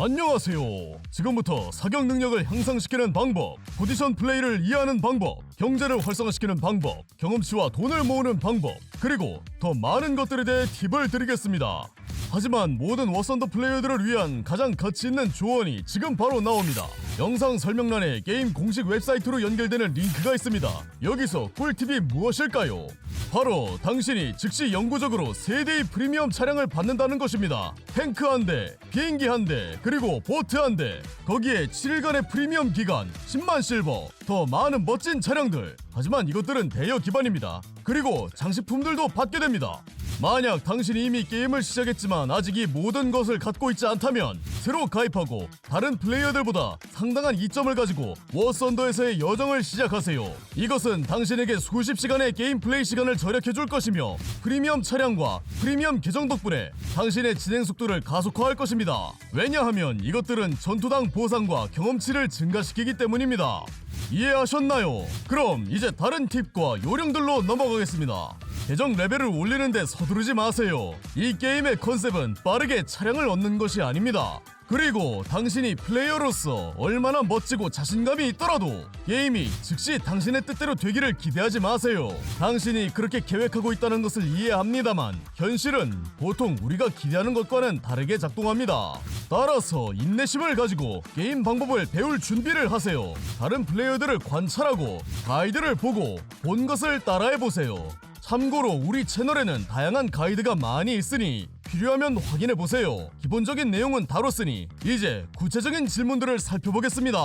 안녕하세요. 지금부터 사격 능력을 향상시키는 방법, 포지션 플레이를 이해하는 방법, 경제를 활성화시키는 방법, 경험치와 돈을 모으는 방법, 그리고 더 많은 것들에 대해 팁을 드리겠습니다. 하지만 모든 워선더 플레이어들을 위한 가장 가치 있는 조언이 지금 바로 나옵니다. 영상 설명란에 게임 공식 웹사이트로 연결되는 링크가 있습니다. 여기서 꿀팁이 무엇일까요? 바로 당신이 즉시 영구적으로 세대의 프리미엄 차량을 받는다는 것입니다. 탱크 한 대, 비행기 한 대, 그리고 보트 한 대. 거기에 7일간의 프리미엄 기간, 10만 실버, 더 많은 멋진 차량들. 하지만 이것들은 대여 기반입니다. 그리고 장식품들도 받게 됩니다. 만약 당신이 이미 게임을 시작했지만 아직 이 모든 것을 갖고 있지 않다면 새로 가입하고 다른 플레이어들보다 상당한 이점을 가지고 워썬더에서의 여정을 시작하세요. 이것은 당신에게 수십 시간의 게임 플레이 시간을 절약해 줄 것이며 프리미엄 차량과 프리미엄 계정 덕분에 당신의 진행 속도를 가속화할 것입니다. 왜냐하면 이것들은 전투당 보상과 경험치를 증가시키기 때문입니다. 이해하셨나요? 그럼 이제 다른 팁과 요령들로 넘어가겠습니다. 계정 레벨을 올리는데 서두르지 마세요. 이 게임의 컨셉은 빠르게 차량을 얻는 것이 아닙니다. 그리고 당신이 플레이어로서 얼마나 멋지고 자신감이 있더라도 게임이 즉시 당신의 뜻대로 되기를 기대하지 마세요. 당신이 그렇게 계획하고 있다는 것을 이해합니다만 현실은 보통 우리가 기대하는 것과는 다르게 작동합니다. 따라서 인내심을 가지고 게임 방법을 배울 준비를 하세요. 다른 플레이어들을 관찰하고 가이드를 보고 본 것을 따라해 보세요. 참고로 우리 채널에는 다양한 가이드가 많이 있으니 필요하면 확인해 보세요. 기본적인 내용은 다뤘으니 이제 구체적인 질문들을 살펴보겠습니다.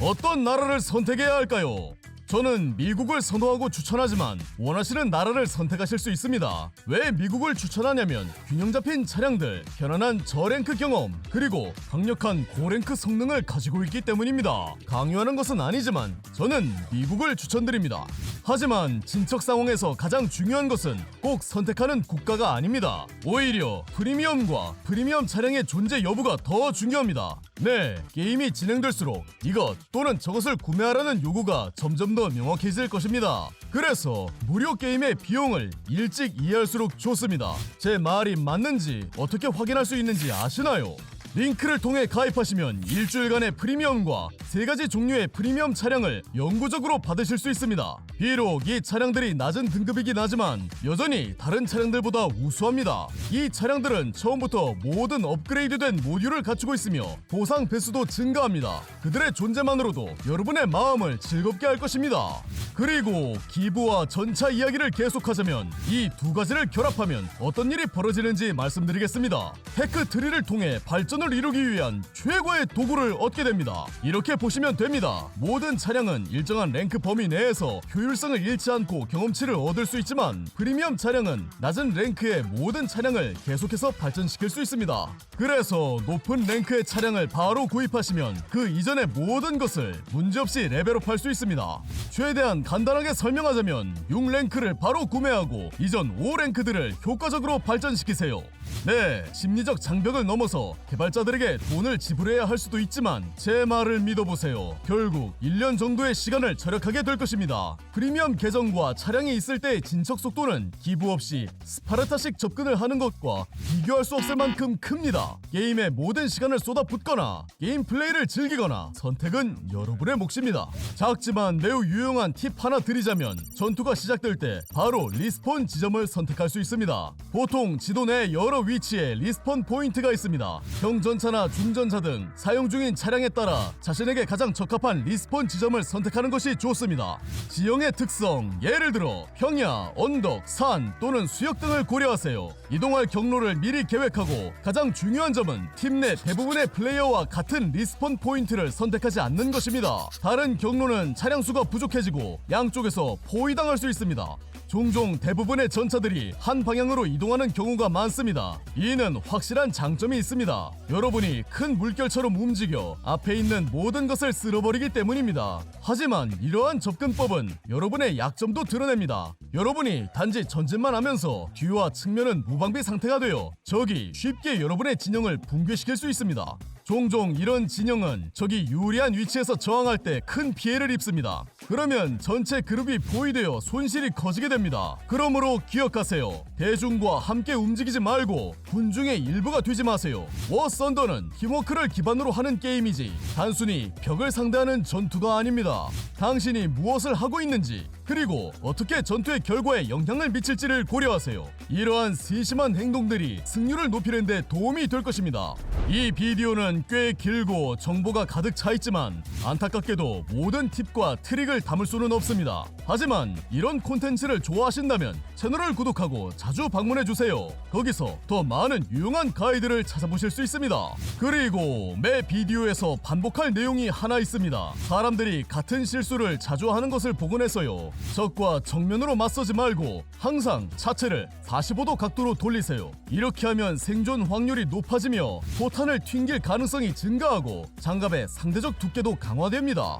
어떤 나라를 선택해야 할까요? 저는 미국을 선호하고 추천하지만 원하시는 나라를 선택하실 수 있습니다. 왜 미국을 추천하냐면 균형 잡힌 차량들, 편안한 저랭크 경험, 그리고 강력한 고랭크 성능을 가지고 있기 때문입니다. 강요하는 것은 아니지만 저는 미국을 추천드립니다. 하지만 진척 상황에서 가장 중요한 것은 꼭 선택하는 국가가 아닙니다. 오히려 프리미엄과 프리미엄 차량의 존재 여부가 더 중요합니다. 네, 게임이 진행될수록 이것 또는 저것을 구매하라는 요구가 점점 더 명확해질 것입니다. 그래서 무료 게임의 비용을 일찍 이해할수록 좋습니다. 제 말이 맞는지 어떻게 확인할 수 있는지 아시나요? 링크를 통해 가입하시면 일주일간의 프리미엄과 세 가지 종류의 프리미엄 차량을 영구적으로 받으실 수 있습니다. 비록 이 차량들이 낮은 등급이긴 하지만 여전히 다른 차량들보다 우수합니다. 이 차량들은 처음부터 모든 업그레이드된 모듈을 갖추고 있으며 보상 배수도 증가합니다. 그들의 존재만으로도 여러분의 마음을 즐겁게 할 것입니다. 그리고 기부와 전차 이야기를 계속하자면 이 두 가지를 결합하면 어떤 일이 벌어지는지 말씀드리겠습니다. 테크 트리를 통해 발전 을 이루기 위한 최고의 도구를 얻게 됩니다. 이렇게 보시면 됩니다. 모든 차량은 일정한 랭크 범위 내에서 효율성을 잃지 않고 경험치를 얻을 수 있지만 프리미엄 차량은 낮은 랭크의 모든 차량을 계속해서 발전시킬 수 있습니다. 그래서 높은 랭크의 차량을 바로 구입하시면 그 이전의 모든 것을 문제없이 레벨업할 수 있습니다. 최대한 간단하게 설명하자면 6랭크를 바로 구매하고 이전 5랭크들을 효과적으로 발전시키세요. 네, 심리적 장벽을 넘어서 개발자들에게 돈을 지불해야 할 수도 있지만 제 말을 믿어보세요. 결국 1년 정도의 시간을 절약하게 될 것입니다. 프리미엄 계정과 차량이 있을 때의 진척 속도는 기부 없이 스파르타식 접근을 하는 것과 비교할 수 없을 만큼 큽니다. 게임에 모든 시간을 쏟아붓거나 게임 플레이를 즐기거나 선택은 여러분의 몫입니다. 작지만 매우 유용한 팁 하나 드리자면 전투가 시작될 때 바로 리스폰 지점을 선택할 수 있습니다. 보통 지도 내 여러 위치에 리스폰 포인트가 있습니다. 경전차나 중전차 등 사용 중인 차량에 따라 자신에게 가장 적합한 리스폰 지점을 선택하는 것이 좋습니다. 지형의 특성, 예를 들어 평야, 언덕, 산 또는 수역 등을 고려하세요. 이동할 경로를 미리 계획하고 가장 중요한 점은 팀 내 대부분의 플레이어와 같은 리스폰 포인트를 선택하지 않는 것입니다. 다른 경로는 차량 수가 부족해지고 양쪽에서 포위당할 수 있습니다. 종종 대부분의 전차들이 한 방향으로 이동하는 경우가 많습니다. 이는 확실한 장점이 있습니다. 여러분이 큰 물결처럼 움직여 앞에 있는 모든 것을 쓸어버리기 때문입니다. 하지만 이러한 접근법은 여러분의 약점도 드러냅니다. 여러분이 단지 전진만 하면서 뒤와 측면은 무방비 상태가 되어 적이 쉽게 여러분의 진영을 붕괴시킬 수 있습니다. 종종 이런 진영은 적이 유리한 위치에서 저항할 때 큰 피해를 입습니다. 그러면 전체 그룹이 보이되어 손실이 커지게 됩니다. 그러므로 기억하세요. 대중과 함께 움직이지 말고 군중의 일부가 되지 마세요. 워 썬더는 팀워크를 기반으로 하는 게임이지 단순히 벽을 상대하는 전투가 아닙니다. 당신이 무엇을 하고 있는지 그리고 어떻게 전투의 결과에 영향을 미칠지를 고려하세요. 이러한 세심한 행동들이 승률을 높이는 데 도움이 될 것입니다. 이 비디오는 꽤 길고 정보가 가득 차 있지만 안타깝게도 모든 팁과 트릭을 담을 수는 없습니다. 하지만 이런 콘텐츠를 좋아하신다면 채널을 구독하고 자주 방문해 주세요. 거기서 더 많은 유용한 가이드를 찾아보실 수 있습니다. 그리고 매 비디오에서 반복할 내용이 하나 있습니다. 사람들이 같은 실수를 자주 하는 것을 복원해서요. 적과 정면으로 맞서지 말고 항상 차체를 45도 각도로 돌리세요. 이렇게 하면 생존 확률이 높아지며 포탄을 튕길 가능성이 증가하고 장갑의 상대적 두께도 강화됩니다.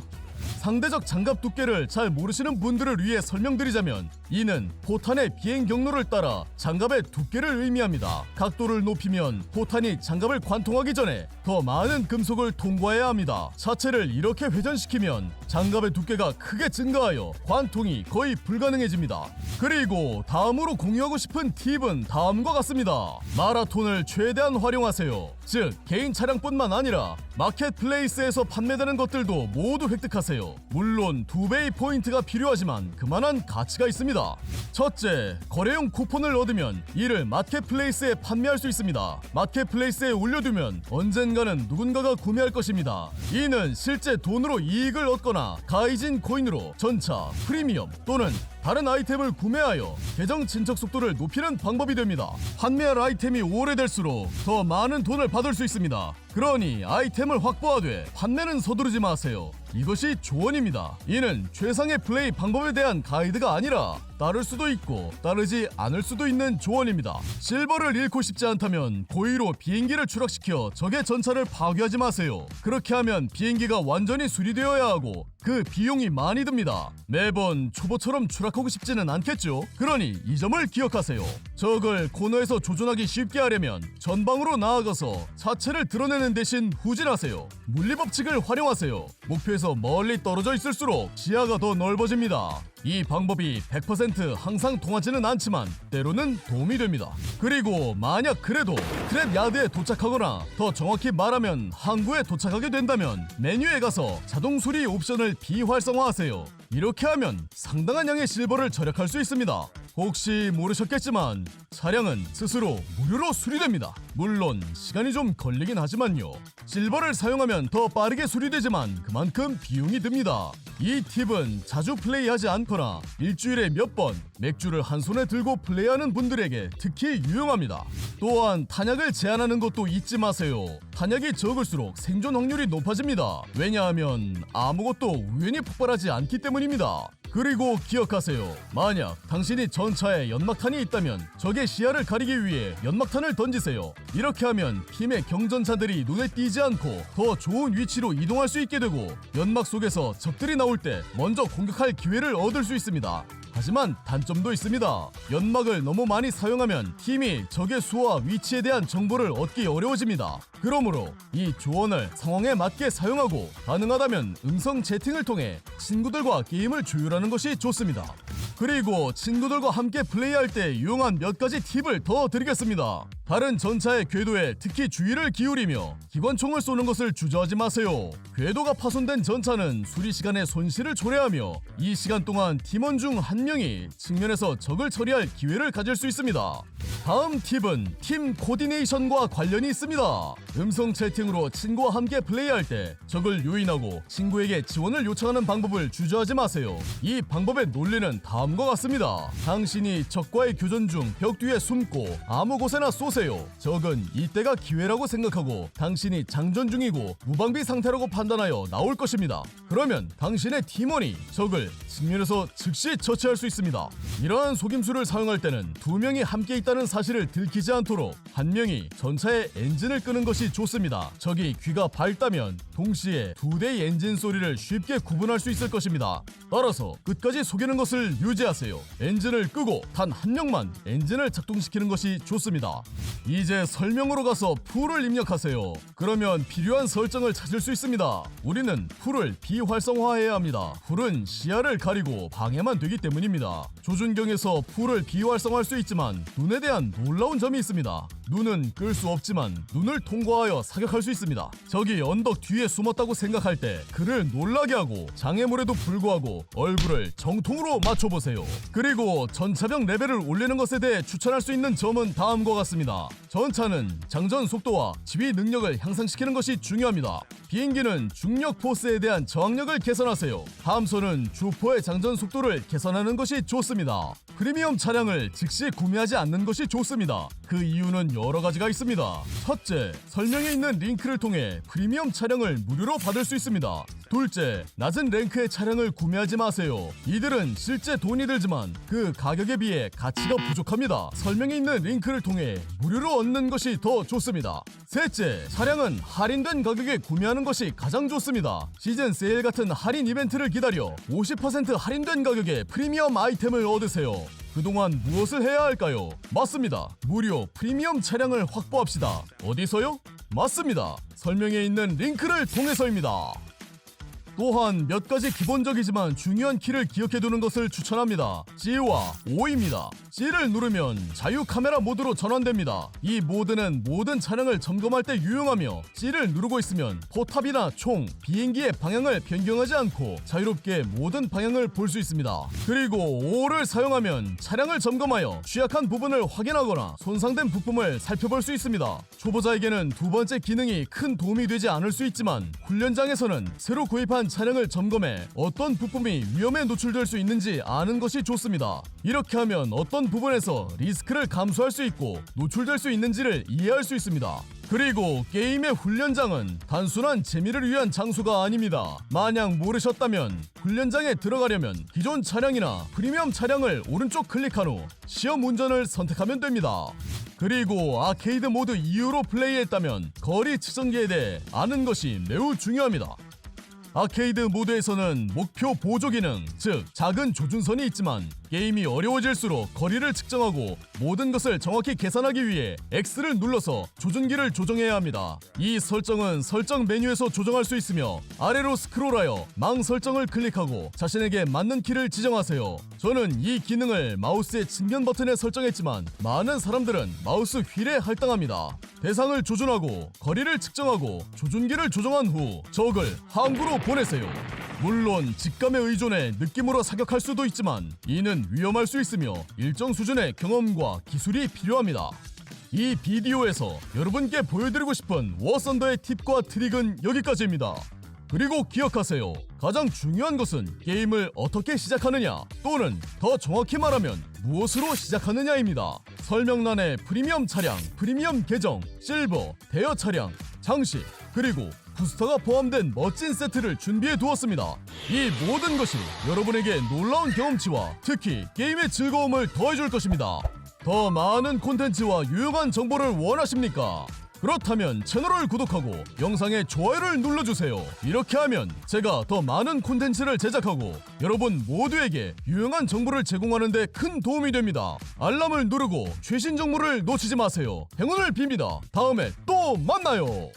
상대적 장갑 두께를 잘 모르시는 분들을 위해 설명드리자면 이는 포탄의 비행 경로를 따라 장갑의 두께를 의미합니다. 각도를 높이면 포탄이 장갑을 관통하기 전에 더 많은 금속을 통과해야 합니다. 차체를 이렇게 회전시키면 장갑의 두께가 크게 증가하여 관통이 거의 불가능해집니다. 그리고 다음으로 공유하고 싶은 팁은 다음과 같습니다. 마라톤을 최대한 활용하세요. 즉 개인 차량뿐만 아니라 마켓플레이스에서 판매되는 것들도 모두 획득하세요. 물론 두 배의 포인트가 필요하지만 그만한 가치가 있습니다. 첫째, 거래용 쿠폰을 얻으면 이를 마켓플레이스에 판매할 수 있습니다. 마켓플레이스에 올려두면 언젠가는 누군가가 구매할 것입니다. 이는 실제 돈으로 이익을 얻거나 가이진 코인으로 전차, 프리미엄 또는 다른 아이템을 구매하여 계정 친척 속도를 높이는 방법이 됩니다. 판매할 아이템이 오래될수록 더 많은 돈을 받을 수 있습니다. 그러니 아이템을 확보하되 판매는 서두르지 마세요. 이것이 조언입니다. 이는 최상의 플레이 방법에 대한 가이드가 아니라 따를 수도 있고 따르지 않을 수도 있는 조언입니다. 실버를 잃고 싶지 않다면 고의로 비행기를 추락시켜 적의 전차를 파괴하지 마세요. 그렇게 하면 비행기가 완전히 수리되어야 하고 그 비용이 많이 듭니다. 매번 초보처럼 추락하고 싶지는 않겠죠? 그러니 이 점을 기억하세요. 적을 코너에서 조준하기 쉽게 하려면 전방으로 나아가서 차체를 드러내는 대신 후진하세요. 물리법칙을 활용하세요. 목표에서 멀리 떨어져 있을수록 시야가 더 넓어집니다. 이 방법이 100% 항상 통하지는 않지만 때로는 도움이 됩니다. 그리고 만약 그래도 트랩 야드에 도착하거나 더 정확히 말하면 항구에 도착하게 된다면 메뉴에 가서 자동 수리 옵션을 비활성화하세요. 이렇게 하면 상당한 양의 실버를 절약할 수 있습니다. 혹시 모르셨겠지만 차량은 스스로 무료로 수리됩니다. 물론 시간이 좀 걸리긴 하지만요. 실버를 사용하면 더 빠르게 수리되지만 그만큼 비용이 듭니다. 이 팁은 자주 플레이하지 않거나 일주일에 몇 번 맥주를 한 손에 들고 플레이하는 분들에게 특히 유용합니다. 또한 탄약을 제한하는 것도 잊지 마세요. 탄약이 적을수록 생존 확률이 높아집니다. 왜냐하면 아무것도 우연히 폭발하지 않기 때문입니다. 그리고 기억하세요. 만약 당신이 전차에 연막탄이 있다면 적의 시야를 가리기 위해 연막탄을 던지세요. 이렇게 하면 팀의 경전차들이 눈에 띄지 않고 더 좋은 위치로 이동할 수 있게 되고 연막 속에서 적들이 나올 때 먼저 공격할 기회를 얻을 수 있습니다. 하지만 단점도 있습니다. 연막을 너무 많이 사용하면 팀이 적의 수와 위치에 대한 정보를 얻기 어려워집니다. 그러므로 이 조언을 상황에 맞게 사용하고 가능하다면 음성 채팅을 통해 친구들과 게임을 조율하는 것이 좋습니다. 그리고 친구들과 함께 플레이할 때 유용한 몇 가지 팁을 더 드리겠습니다. 다른 전차의 궤도에 특히 주의를 기울이며 기관총을 쏘는 것을 주저하지 마세요. 궤도가 파손된 전차는 수리 시간에 손실을 초래하며 이 시간 동안 팀원 중한 명이 측면에서 적을 처리할 기회를 가질 수 있습니다. 다음 팁은 팀 코디네이션과 관련이 있습니다. 음성 채팅으로 친구와 함께 플레이할 때 적을 요인하고 친구에게 지원을 요청하는 방법을 주저하지 마세요. 이 방법의 논리는 다음과 같습니다. 당신이 적과의 교전 중 벽 뒤에 숨고 아무 곳에나 쏘세요. 적은 이때가 기회라고 생각하고 당신이 장전 중이고 무방비 상태라고 판단하여 나올 것입니다. 그러면 당신의 팀원이 적을 측면에서 즉시 처치 할 수 있습니다. 이러한 속임수를 사용할 때는 두 명이 함께 있다는 사실을 들키지 않도록 한 명이 전차의 엔진을 끄는 것이 좋습니다. 적이 귀가 밝다면 동시에 두 대의 엔진 소리를 쉽게 구분할 수 있을 것입니다. 따라서 끝까지 속이는 것을 유지하세요. 엔진을 끄고 단 한 명만 엔진을 작동시키는 것이 좋습니다. 이제 설명으로 가서 풀을 입력하세요. 그러면 필요한 설정을 찾을 수 있습니다. 우리는 풀을 비활성화해야 합니다. 풀은 시야를 가리고 방해만 되기 때문 입니다. 조준경에서 풀을 비활성화할 수 있지만 눈에 대한 놀라운 점이 있습니다. 눈은 끌 수 없지만 눈을 통과하여 사격할 수 있습니다. 적이 언덕 뒤에 숨었다고 생각할 때 그를 놀라게 하고 장애물에도 불구하고 얼굴을 정통으로 맞춰보세요. 그리고 전차병 레벨을 올리는 것에 대해 추천할 수 있는 점은 다음과 같습니다. 전차는 장전 속도와 지휘 능력을 향상시키는 것이 중요합니다. 비행기는 중력 포스에 대한 저항력을 개선하세요. 함선은 주포의 장전 속도를 개선하는 것이 좋습니다. 프리미엄 차량을 즉시 구매하지 않는 것이 좋습니다. 그 이유는 여러 가지가 있습니다. 첫째, 설명에 있는 링크를 통해 프리미엄 차량을 무료로 받을 수 있습니다. 둘째, 낮은 랭크의 차량을 구매하지 마세요. 이들은 실제 돈이 들지만 그 가격에 비해 가치가 부족합니다. 설명에 있는 링크를 통해 무료로 얻는 것이 더 좋습니다. 셋째, 차량은 할인된 가격에 구매하는 것이 가장 좋습니다. 시즌 세일 같은 할인 이벤트를 기다려 50% 할인된 가격에 프리미엄 아이템을 얻으세요. 그동안 무엇을 해야 할까요? 맞습니다. 무료 프리미엄 차량을 확보합시다. 어디서요? 맞습니다. 설명에 있는 링크를 통해서입니다. 또한 몇 가지 기본적이지만 중요한 키를 기억해두는 것을 추천합니다. G와 O입니다. G를 누르면 자유 카메라 모드로 전환됩니다. 이 모드는 모든 차량을 점검할 때 유용하며 G를 누르고 있으면 포탑이나 총, 비행기의 방향을 변경하지 않고 자유롭게 모든 방향을 볼 수 있습니다. 그리고 O를 사용하면 차량을 점검하여 취약한 부분을 확인하거나 손상된 부품을 살펴볼 수 있습니다. 초보자에게는 두 번째 기능이 큰 도움이 되지 않을 수 있지만 훈련장에서는 새로 구입한 차량을 점검해 어떤 부품이 위험에 노출될 수 있는지 아는 것이 좋습니다. 이렇게 하면 어떤 부분에서 리스크를 감수할 수 있고 노출될 수 있는지를 이해할 수 있습니다. 그리고 게임의 훈련장은 단순한 재미를 위한 장소가 아닙니다. 만약 모르셨다면 훈련장에 들어가려면 기존 차량이나 프리미엄 차량을 오른쪽 클릭한 후 시험 운전을 선택하면 됩니다. 그리고 아케이드 모드 이후로 플레이했다면 거리 측정기에 대해 아는 것이 매우 중요합니다. 아케이드 모드에서는 목표 보조 기능, 즉 작은 조준선이 있지만 게임이 어려워질수록 거리를 측정하고 모든 것을 정확히 계산하기 위해 X를 눌러서 조준기를 조정해야 합니다. 이 설정은 설정 메뉴에서 조정할 수 있으며 아래로 스크롤하여 망 설정을 클릭하고 자신에게 맞는 키를 지정하세요. 저는 이 기능을 마우스의 측면 버튼에 설정했지만 많은 사람들은 마우스 휠에 할당합니다. 대상을 조준하고 거리를 측정하고 조준기를 조정한 후 적을 항구로 보내세요. 물론 직감에 의존해 느낌으로 사격할 수도 있지만 이는 위험할 수 있으며 일정 수준의 경험과 기술이 필요합니다. 이 비디오에서 여러분께 보여드리고 싶은 워썬더의 팁과 트릭은 여기까지입니다. 그리고 기억하세요. 가장 중요한 것은 게임을 어떻게 시작하느냐 또는 더 정확히 말하면 무엇으로 시작하느냐입니다. 설명란에 프리미엄 차량, 프리미엄 계정, 실버, 대여 차량, 장식, 그리고 부스터가 포함된 멋진 세트를 준비해 두었습니다. 이 모든 것이 여러분에게 놀라운 경험치와 특히 게임의 즐거움을 더해줄 것입니다. 더 많은 콘텐츠와 유용한 정보를 원하십니까? 그렇다면 채널을 구독하고 영상에 좋아요를 눌러주세요. 이렇게 하면 제가 더 많은 콘텐츠를 제작하고 여러분 모두에게 유용한 정보를 제공하는데 큰 도움이 됩니다. 알람을 누르고 최신 정보를 놓치지 마세요. 행운을 빕니다. 다음에 또 만나요.